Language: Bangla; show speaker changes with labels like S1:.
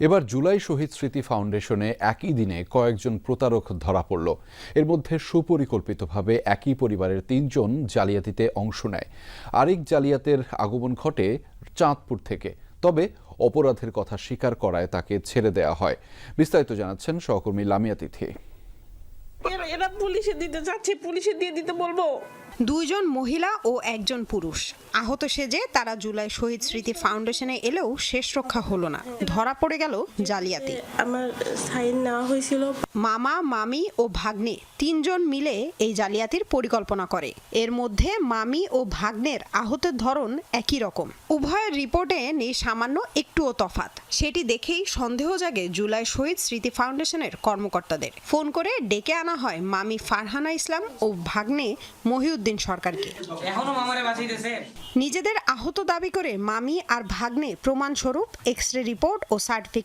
S1: এবার জুলাই শহীদ স্মৃতি ফাউন্ডেশনে একই দিনে কয়েকজন প্রতারক ধরা পড়ল। এর মধ্যে সুপরিকল্পিতভাবে একই পরিবারের তিনজন জালিয়াতিতে অংশ নেয়। আরেক জালিয়াতের আগমন ঘটে চাঁদপুর থেকে। তবে অপরাধের কথা স্বীকার করায় তাকে ছেড়ে দেওয়া হয়। বিস্তারিত জানাচ্ছেন সহকর্মী লামিয়া তিথি।
S2: এরা- এরা পুলিশে দিতে যাচ্ছে পুলিশে দিয়ে দিতে বলব?
S3: দুইজন মহিলা ও একজন পুরুষ। আহত সেজে তারা জুলাই শহীদ স্মৃতি ফাউন্ডেশনে এলেও শেষ রক্ষা হলো না। ধরা পড়ে গেল জালিয়াতি।
S2: আমার সাইন নেওয়া হয়েছিল।
S3: মামা মামি ও ভাগ্নে তিনজন মিলে এই জালিয়াতির পরিকল্পনা করে। এর মধ্যে মামি ও ভাগ্নের আহতের ধরন একই রকম। উভয়ের রিপোর্টে নেই সামান্য একটুও তফাত সেটি দেখেই সন্দেহ জাগে জুলাই শহীদ স্মৃতি ফাউন্ডেশনের কর্মকর্তাদের। ফোন করে ডেকে আনা হয় মামি ফারহানা ইসলাম ও ভাগ্নে মহিউদ্দিন সরকারকে।
S4: মামারে বাঁচাইতেছে
S3: নিজেদের আহত দাবি করে মামি আর ভাগ্নে প্রমাণস্বরূপ এক্স রে রিপোর্ট ও সার্টিফিকেট